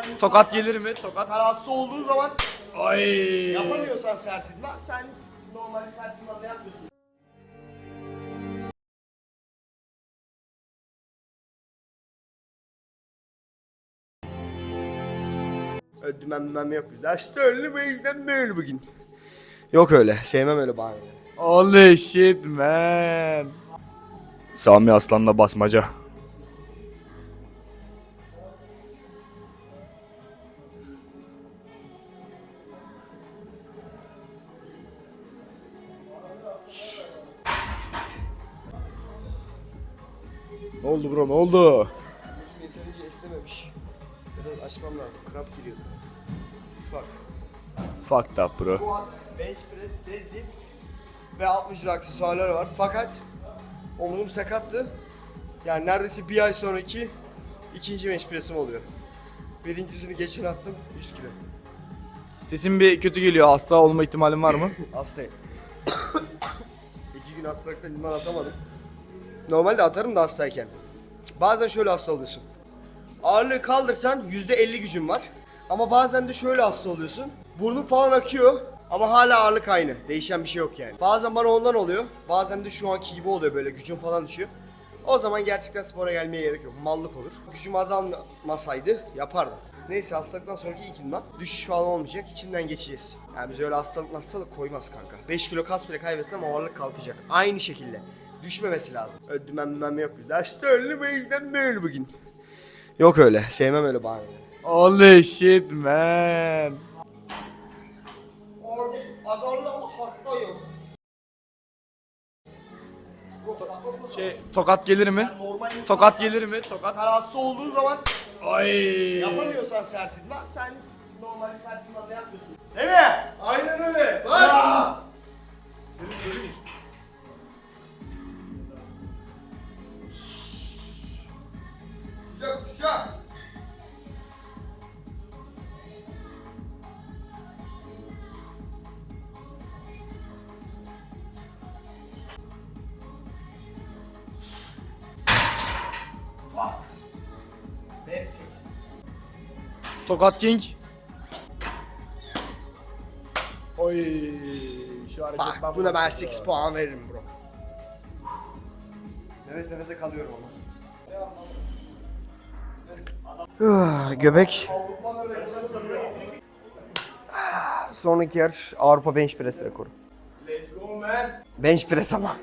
insan Tokat sen- gelir mi? Tokat. Sen hasta olduğun zaman Ay. yapamıyorsan sert idman sen normal sert idmanla yapmıyorsun. Ödümem bilmem yok bizde. İşte öyle bu yüzden böyle bugün. Yok öyle. Sevmem öyle bahaneleri. Holy shit man. Sami Aslan'la basmaca. Oldu bro ne oldu? Yüzüm yeterince esnememiş. Biraz açmam lazım. Kramp giriyordu. Bak. Fucked up bro. Squat, bench press, deadlift ve 60 aksesuarlar var. Fakat omzum sakattı. Yani neredeyse bir ay sonraki ikinci bench press'im oluyor. Birincisini geçen attım 100 kilo. Sesim bir kötü geliyor. Hasta olma ihtimalim var mı? Hastayım. İki gün hastalıktan idman atamadım. Normalde atarım da hastayken. Bazen şöyle hasta oluyorsun. Ağırlığı kaldırsan %50 gücün var. Ama bazen de şöyle hasta oluyorsun. Burnun falan akıyor ama hala ağırlık aynı. Değişen bir şey yok yani. Bazen bana ondan oluyor. Bazen de şu anki gibi oluyor böyle gücün falan düşüyor. O zaman gerçekten spora gelmeye gerek yok. Mallık olur. Gücüm azalmasaydı yapardım. Neyse hastalıktan sonraki ilk idman. Düşüş falan olmayacak. İçinden geçeceğiz. Yani biz öyle hastalık hastalık koymaz kanka. 5 kilo kas bile kaybetsem ağırlık kalkacak. Aynı şekilde. Düşmemesi lazım. Ödümem bilmem yok bizde. İşte öyle bu yüzden böyle bugün. Yok öyle. Sevmem öyle bahaneleri. Holy shit man. Orada azarlı ama hastayım. Şey tokat gelir mi? Normal insan- Tokat gelir mi? Tokat. Sen hasta olduğun zaman Ay. yapamıyorsan sert idman sen normal sert idmanla yapmıyorsun. Değil mi? Aynen öyle. Baş. Uçacak uçacak. Fuck. Very sexy. Tokat King. Oy. Şu hareket Bak buna ben 8 puan veririm bro. Nefes nefese kalıyorum ama. Ah, Göbek. Ah, Sonraki yer Avrupa Bench Press rekoru. Bench Press ama.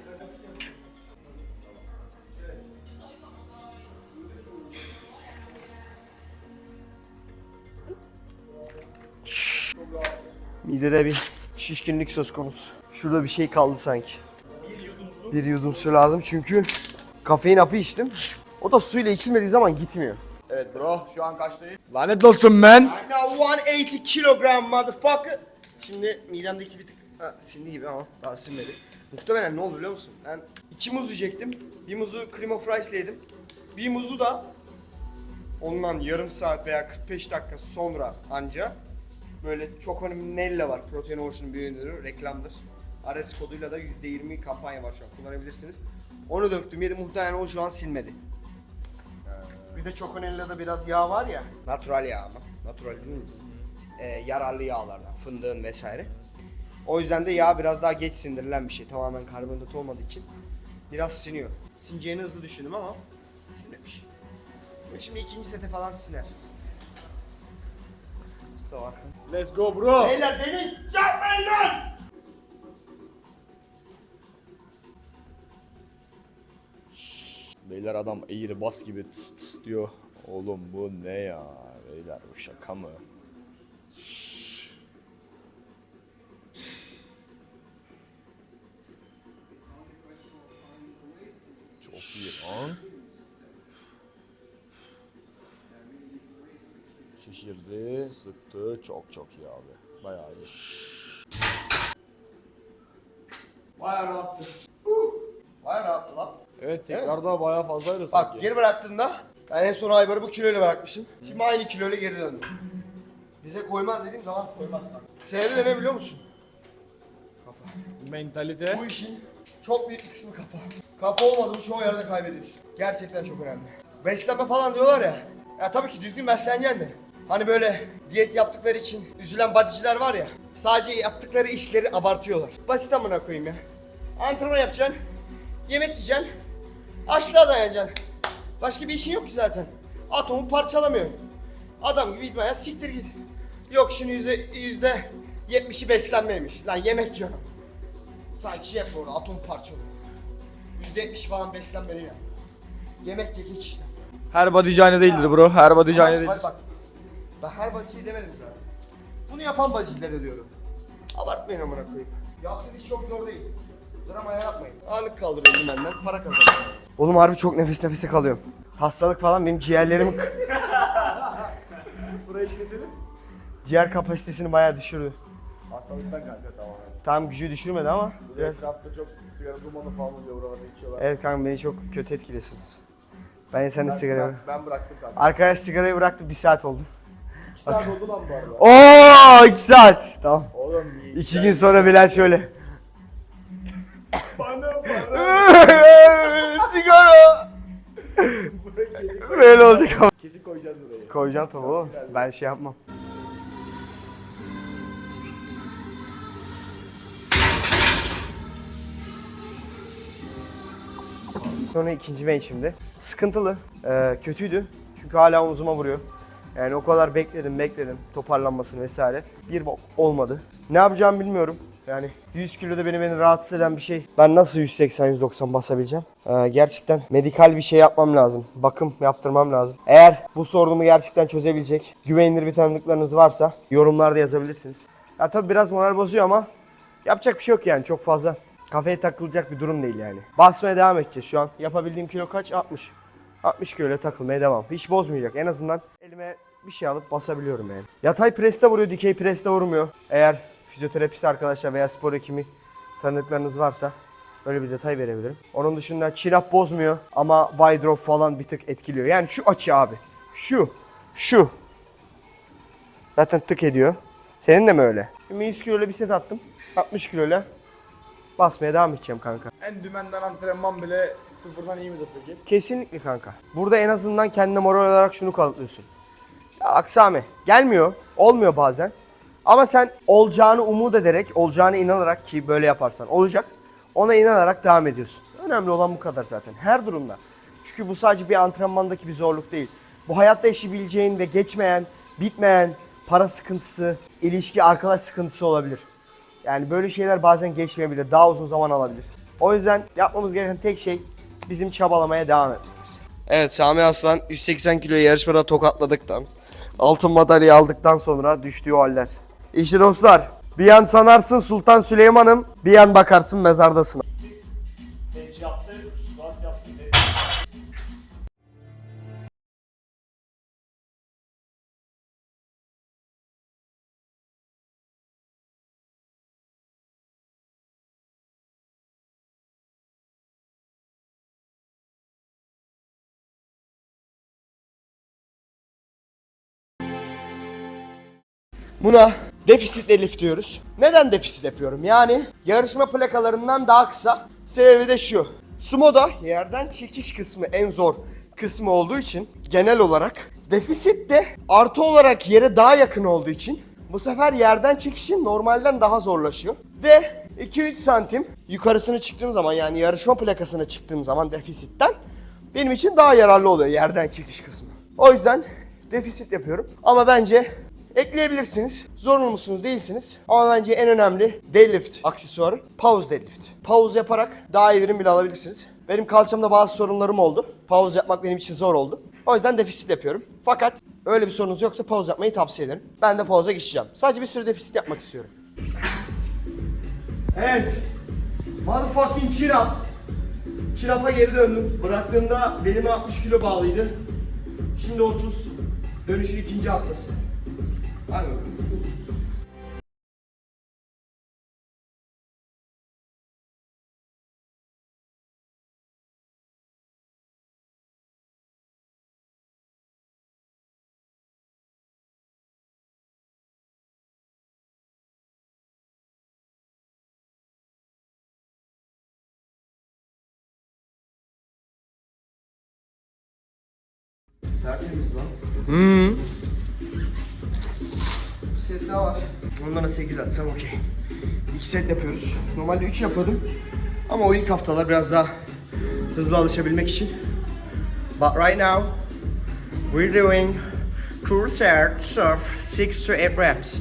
Midede bir şişkinlik söz konusu. Şurada bir şey kaldı sanki. Bir yudum su lazım çünkü kafein hapı içtim. O da suyla içilmediği zaman gitmiyor. Evet bro şu an kaçtayım? Lanet olsun man. I'm now 180 kilogram motherfucker. Şimdi midemdeki bir tık ha, sindi gibi ama daha sinmedi. Muhtemelen ne oldu biliyor musun? Ben iki muz yiyecektim. Bir muzu cream of rice ile yedim. Bir muzu da ondan yarım saat veya 45 dakika sonra anca böyle çok önemli Nella var. Protein Ocean'ın bir ürünü, reklamdır. Ares koduyla da %20 kampanya var şu an kullanabilirsiniz. Onu döktüm yedim muhtemelen o şu an silmedi. Bir de Choconella'da biraz yağ var ya. Natural yağ ama. Natural değil mi? Ee, yararlı yağlardan. Fındığın vesaire. O yüzden de yağ biraz daha geç sindirilen bir şey. Tamamen karbonhidrat olmadığı için biraz siniyor. Sineceğini hızlı düşündüm ama sinmemiş. Ve Şimdi ikinci sete falan siner. Mustafa. Let's go bro. Beyler beni yapmayın lan! Beyler adam eğri bas gibi tıs tıs diyor. Oğlum bu ne ya? Beyler bu şaka mı? Çok iyi lan. Şişirdi, sıktı. Çok çok iyi abi. Bayağı iyi. Bayağı rahattı. Bayağı rahattı lan. Evet tekrar daha bayağı fazlaydı Bak sanki. geri bıraktığımda ben en son Aybar'ı bu kiloyla bırakmışım. Şimdi aynı kiloyla geri döndüm. Bize koymaz dediğim zaman koymaz. Sebebi de ne biliyor musun? Kafa. Mentalite. Bu işin çok büyük bir kısmı kafa. Kafa olmadı mı çoğu yerde kaybediyorsun. Gerçekten çok önemli. Beslenme falan diyorlar ya. Ya tabii ki düzgün besleneceksin de. Hani böyle diyet yaptıkları için üzülen bodyciler var ya. Sadece yaptıkları işleri abartıyorlar. Basit amına koyayım ya. Antrenman yapacaksın. Yemek yiyeceksin. Açlığa dayanacaksın. Başka bir işin yok ki zaten. Atomu parçalamıyorsun. Adam gibi gitme ya siktir git. Yok şunu yüzde, yüzde yetmişi beslenmeymiş. Lan yemek yiyorum. Sanki şey yapıyor atom parçalıyor. Yüzde yetmiş falan beslenmeli ya. Yemek ye geç işte. Her body aynı değildir bro. Her body bak, değildir. bak. Ben her bacıyı demedim zaten. Bunu yapan bacılara diyorum. Abartmayın amına koyayım. Yaptığın iş çok zor değil. Drama yapmayın. Ağırlık kaldırıyorum benden, para kazanıyorum. Oğlum harbi çok nefes nefese kalıyorum. Hastalık falan benim ciğerlerimi... Burayı keselim. Ciğer kapasitesini bayağı düşürdü. Hastalıktan kanka tamamen. Tam gücü düşürmedi ama Bir biraz... etrafta çok sigara dumanı falan oluyor buralarda içiyorlar. Evet kanka beni çok kötü etkiliyorsunuz. Ben sen de Ben- sigara... Ben, ben bıraktım kanka. Arkadaş sigarayı bıraktı bir saat oldu. 2 saat oldu lan bu arada. Oo iki saat. Tamam. Oğlum iyi. İki gün sonra Bilal şöyle. Sigara. Böyle olacak ama. Kesin koyacağız burayı. Koyacağım tabii oğlum. Ben şey yapmam. Sonra ikinci main şimdi. Sıkıntılı. Ee, kötüydü. Çünkü hala omzuma vuruyor. Yani o kadar bekledim bekledim toparlanmasını vesaire. Bir bok olmadı. Ne yapacağımı bilmiyorum. Yani 100 kiloda beni beni rahatsız eden bir şey. Ben nasıl 180-190 basabileceğim? Ee, gerçekten medikal bir şey yapmam lazım. Bakım yaptırmam lazım. Eğer bu sorunumu gerçekten çözebilecek güvenilir bir tanıdıklarınız varsa yorumlarda yazabilirsiniz. Ya tabii biraz moral bozuyor ama yapacak bir şey yok yani çok fazla. Kafaya takılacak bir durum değil yani. Basmaya devam edeceğiz şu an. Yapabildiğim kilo kaç? 60. 60 kilo takılmaya devam. Hiç bozmayacak. En azından elime bir şey alıp basabiliyorum yani. Yatay preste vuruyor, dikey preste vurmuyor. Eğer fizyoterapist arkadaşlar veya spor hekimi tanıdıklarınız varsa böyle bir detay verebilirim. Onun dışında chin-up bozmuyor ama wide drop falan bir tık etkiliyor. Yani şu açı abi. Şu. Şu. Zaten tık ediyor. Senin de mi öyle? Şimdi 100 kilo ile bir set attım. 60 kilo ile basmaya devam edeceğim kanka. En dümenden antrenman bile sıfırdan iyi midir peki? Kesinlikle kanka. Burada en azından kendine moral olarak şunu kanıtlıyorsun. Ya Aksami gelmiyor, olmuyor bazen. Ama sen olacağını umut ederek, olacağını inanarak ki böyle yaparsan olacak. Ona inanarak devam ediyorsun. Önemli olan bu kadar zaten. Her durumda. Çünkü bu sadece bir antrenmandaki bir zorluk değil. Bu hayatta yaşayabileceğin ve geçmeyen, bitmeyen para sıkıntısı, ilişki, arkadaş sıkıntısı olabilir. Yani böyle şeyler bazen geçmeyebilir. Daha uzun zaman alabilir. O yüzden yapmamız gereken tek şey bizim çabalamaya devam etmemiz. Evet Sami Aslan 180 kiloyu yarışmada tokatladıktan, altın madalya aldıktan sonra düştüğü haller. İşte dostlar bir yan sanarsın Sultan Süleyman'ım, bir yan bakarsın mezardasın. Buna defisit elif diyoruz. Neden defisit yapıyorum? Yani yarışma plakalarından daha kısa. Sebebi de şu. Sumo'da yerden çekiş kısmı en zor kısmı olduğu için genel olarak defisit de artı olarak yere daha yakın olduğu için bu sefer yerden çekişin normalden daha zorlaşıyor. Ve 2-3 santim yukarısını çıktığım zaman yani yarışma plakasına çıktığım zaman defisitten benim için daha yararlı oluyor yerden çekiş kısmı. O yüzden defisit yapıyorum. Ama bence ekleyebilirsiniz. Zorunlu musunuz değilsiniz. Ama bence en önemli deadlift aksesuarı pause deadlift. Pause yaparak daha iyi bile alabilirsiniz. Benim kalçamda bazı sorunlarım oldu. Pause yapmak benim için zor oldu. O yüzden defisit yapıyorum. Fakat öyle bir sorunuz yoksa pause yapmayı tavsiye ederim. Ben de pause'a geçeceğim. Sadece bir sürü defisit yapmak istiyorum. Evet. Motherfucking chin up. Chin up'a geri döndüm. Bıraktığımda belime 60 kilo bağlıydı. Şimdi 30. Dönüşün ikinci haftası. Hadi bakalım. Tertemiz lan. Set daha var. Ondan da 8 atsam okey. 2 set yapıyoruz. Normalde 3 yapıyordum. Ama o ilk haftalar biraz daha hızlı alışabilmek için. But right now we're doing cruiser surf 6 to 8 reps.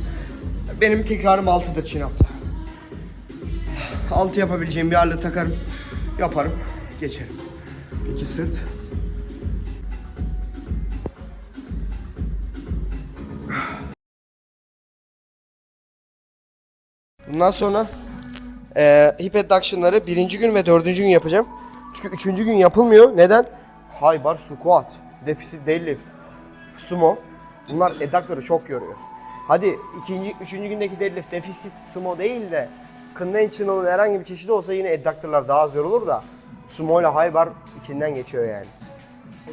Benim tekrarım 6'dır çin hafta. 6 yapabileceğim bir ağırlığı takarım. Yaparım. Geçerim. 2 sırt. Bundan sonra eee hip adduction'ları birinci gün ve dördüncü gün yapacağım. Çünkü üçüncü gün yapılmıyor. Neden? High bar squat, deficit deadlift, sumo. Bunlar adductor'ı çok yoruyor. Hadi ikinci, üçüncü gündeki deadlift deficit sumo değil de conventional'ın herhangi bir çeşidi olsa yine adductor'lar daha az yorulur da sumo ile high bar içinden geçiyor yani.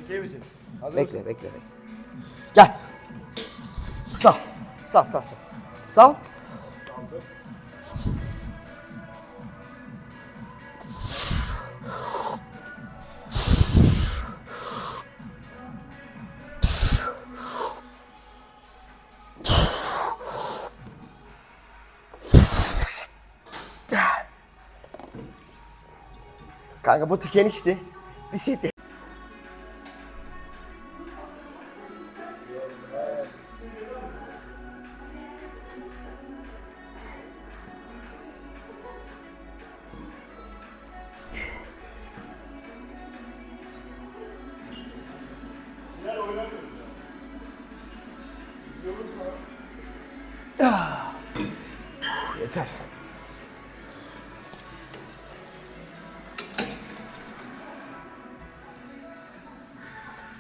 Okey misin? Hazır Bekle, bekle, bekle. Gel. Sağ. Sağ, sağ, sağ. Sağ. Kanka bu tükenişti. Bir set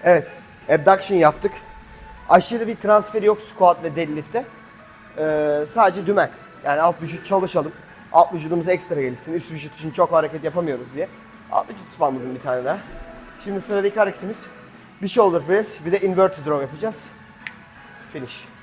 Evet, abduction yaptık. Aşırı bir transfer yok squat ve deadlift'te. Ee, sadece dümen. Yani alt vücut çalışalım. Alt vücudumuz ekstra gelişsin. Üst vücut için çok hareket yapamıyoruz diye. Alt vücut spamladım bir tane daha. Şimdi sıradaki hareketimiz bir shoulder press, bir de inverted row yapacağız. Finish.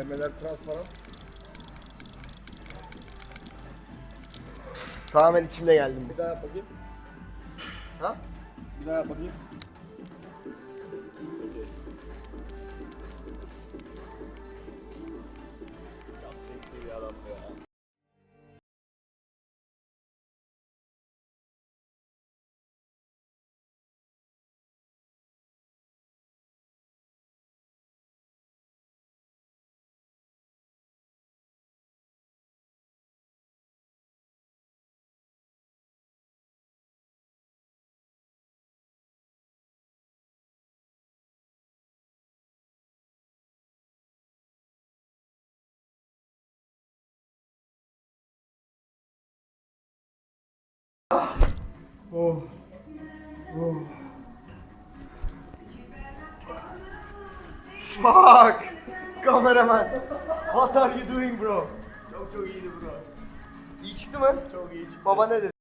Memeler transparan. Tamamen içimde geldim. Bir daha yap bakayım. Ha? Bir daha yap bakayım. Oh. Oh. Fuck! Kameraman. What are you doing bro? Çok çok iyiydi bro. İyi çıktı mı? Çok iyi çıktı. Baba ne dedi?